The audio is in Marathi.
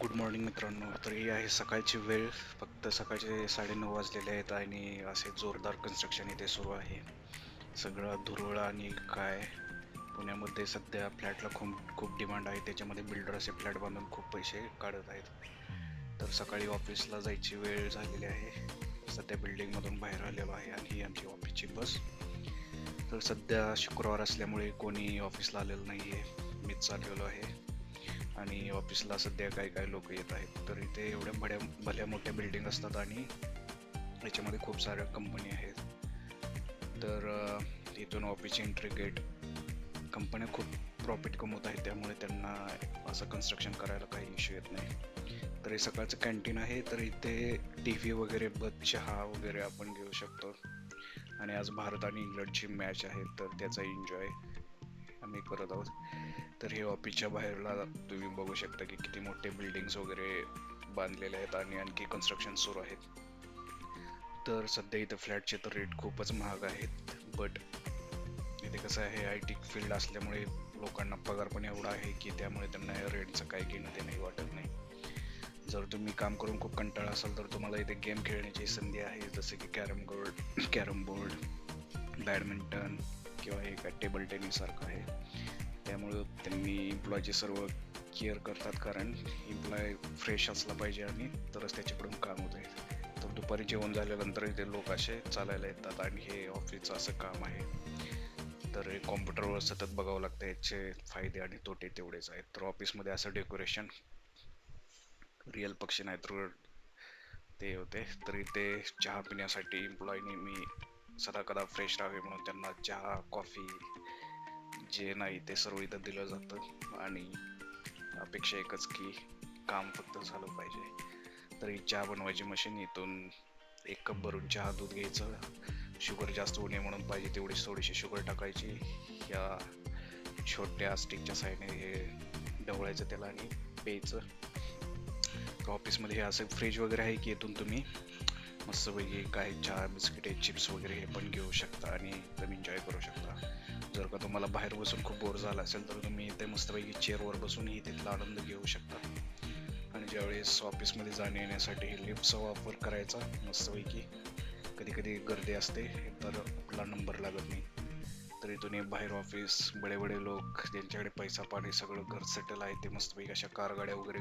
गुड मॉर्निंग मित्रांनो. तर ही आहे सकाळची वेळ. फक्त सकाळचे साडेनऊ वाजलेले आहेत आणि असे जोरदार कन्स्ट्रक्शन इथे सुरू आहे. सगळं धुरळ आणि काय? पुण्यामध्ये सध्या फ्लॅटला खूप खूप डिमांड आहे. त्याच्यामध्ये बिल्डर असे फ्लॅट बांधून खूप पैसे काढत आहेत. तर सकाळी ऑफिसला जायची वेळ झालेली आहे. सध्या बिल्डिंगमधून बाहेर आलेलो आहे आणि ही आमची ऑफिसची बस. तर सध्या शुक्रवार असल्यामुळे कोणी ऑफिसला आलेलं नाही आहे मीच चाललेलो आहे. आणि ऑफिसला सध्या काही काही लोक येत आहेत. तर इथे एवढ्या भड्या भल्या मोठ्या बिल्डिंग असतात आणि याच्यामध्ये खूप साऱ्या कंपनी आहेत. तर इथून ऑफिसची एंट्री गेट कंपन्या खूप प्रॉफिट कमवत आहेत. त्यामुळे त्यांना असं कन्स्ट्रक्शन करायला काही इश्यू येत नाही. तर हे सकाळचं कॅन्टीन आहे. तर इथे टी व्ही वगैरे बस चहा वगैरे आपण घेऊ शकतो. आणि आज भारत आणि इंग्लंडची मॅच आहे. तर त्याचा एन्जॉय आम्ही करत आहोत. तर हे ऑफिसच्या बाहेरला तुम्ही बघू शकता की किती मोठे बिल्डिंग्स वगैरे बांधलेले आहेत आणि आणखी कन्स्ट्रक्शन सुरू आहेत. तर सध्या इथं फ्लॅटचे तर रेट खूपच महाग आहेत बट इथे कसं आहे आय टी फील्ड असल्यामुळे लोकांना पगार पण एवढा आहे की त्यामुळे त्यांना या रेटचं काय घेणं ते नाही वाटत नाही. जर तुम्ही काम करून खूप कंटाळा असाल तर तुम्हाला इथे गेम खेळण्याची संधी आहे जसं की carrom board carrom board badminton किंवा हे काय टेबल टेनिससारखं आहे. त्यामुळं त्यांनी इम्प्लॉयचे सर्व केअर करतात कारण इम्प्लॉय फ्रेश असला पाहिजे आणि तरच त्याच्याकडून काम होत आहे. तर दुपारी जेवण झाल्यानंतर इथे लोक असे चालायला येतात आणि हे ऑफिसचं असं काम आहे. तर हे कॉम्प्युटरवर सतत बघावं लागतं याचे फायदे आणि तोटे तेवढेच आहेत. तर ऑफिसमध्ये असं डेकोरेशन रिअल पक्षी नाही तर ते होते. तर इथे चहा पिण्यासाठी एम्प्लॉय नेहमी सदा कदा फ्रेश राहावे म्हणून त्यांना चहा कॉफी जे नाही ते सर्व इथं दिलं जातं. आणि अपेक्षा एकच की काम फक्त झालं पाहिजे. तर ही चहा बनवायची मशीन इथून एक कप भरून चहा दूध घ्यायचं. शुगर जास्त होणे म्हणून पाहिजे तेवढी थोडीशी शुगर टाकायची. या छोट्या स्टिकच्या साईडने हे ढवळायचं त्याला आणि प्यायचं. तर ऑफिसमध्ये हे असं फ्रीज वगैरे आहे की इथून तुम्ही मस्तपैकी काही चहा बिस्किटे चिप्स वगैरे हे पण घेऊ शकता आणि एकदम एन्जॉय करू शकता. जर का तुम्हाला बाहेर बसून खूप बोर झाला असेल तर तुम्ही इथे मस्तपैकी चेअरवर बसूनही तिथला आनंद घेऊ शकता. आणि ज्यावेळेस ऑफिसमध्ये जाणे येण्यासाठी लिफ्टचा वापर करायचा मस्तपैकी कधी कधी गर्दी असते तर आपला नंबर लागत नाही. तर इथून बाहेर ऑफिस बडे बडे लोक ज्यांच्याकडे पैसा पाणी सगळं घर सेटल आहे ते मस्तपैकी अशा कार गाड्या वगैरे